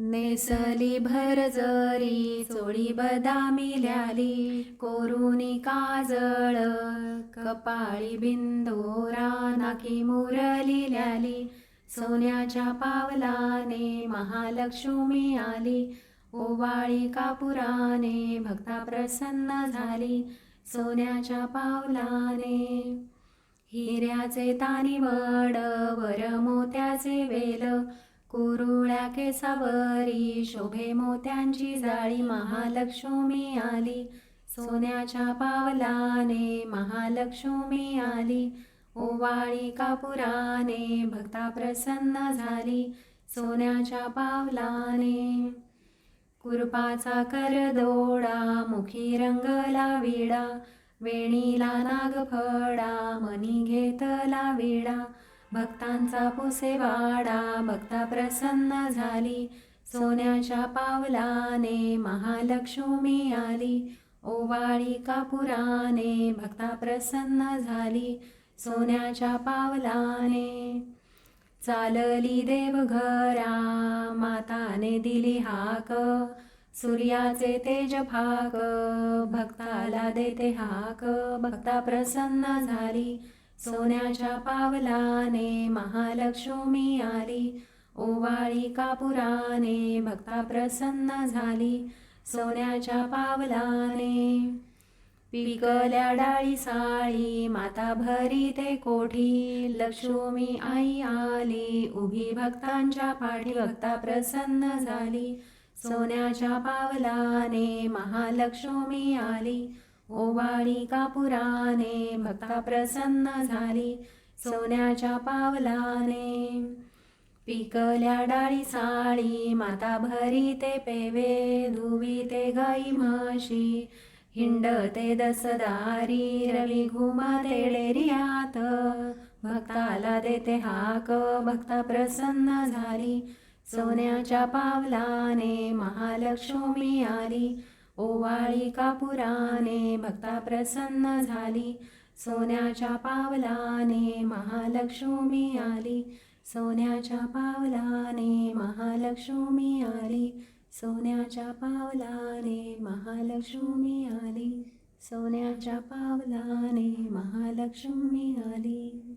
नेसली भर जरी चोळी बदामी ल्याली कोरुनी काजळ कपाळी बिंदोरा नाकी मुरली ल्याली. सोन्याच्या पावलाने महालक्ष्मी आली. ओवाळी कापुराने भक्ता प्रसन्न झाली. सोन्याच्या पावलाने हिऱ्याचे तानिवड वर मोत्याचे वेल कुरुळ्या केसावरी शोभे मोत्यांची जाळी महालक्ष्मी आली. सोन्याच्या पावलाने महालक्ष्मी आली. ओवाळी कापुराने भक्ता प्रसन्न झाली. सोन्याच्या पावलाने कुरपाचा करदोडा मुखी रंगला विडा वेणीला नागफडा मनी घेतला विडा. भक्तांचा पुसेवाडा भक्ता प्रसन्न झाली. सोन्याच्या पावलाने महालक्ष्मी आली. ओवाळी कापुराने भक्ता प्रसन्न झाली. सोन्याच्या पावलाने चालली देवघरा माताने दिली हाक. सूर्याचे तेज भाग भक्ताला देते हाक. भक्ता प्रसन्न झाली. सोन्याच्या पावलाने महालक्ष्मी आली. ओवाळी कापुराने भक्ता प्रसन्न झाली. सोन्याच्या पावलाने पिकल्या डाळी साळी माता भरी ते कोठी. लक्ष्मी आई आली उभी भक्तांच्या पाठी. भक्ता प्रसन्न झाली. सोन्याच्या पावलाने महालक्ष्मी आली. ओवाळी कापुराने भक्ता प्रसन्न झाली सोन्याच्या पावलाने. पिकल्या डाळी साळी माता भरी ते पेवे धुवी ते गाई म्हशी हिंडते दसदारी रवी घुमते डेरियात. भक्ताला देते हाक भक्ता प्रसन्न झाली सोन्याच्या पावलाने महालक्ष्मी आली. ओवाळी कापुराने भक्ता प्रसन्न झाली. सोन्याच्या पावलाने महालक्ष्मी आली. सोन्याच्या पावलाने महालक्ष्मी आली. सोन्याच्या पावलाने महालक्ष्मी आली. सोन्याच्या पावलाने महालक्ष्मी आली.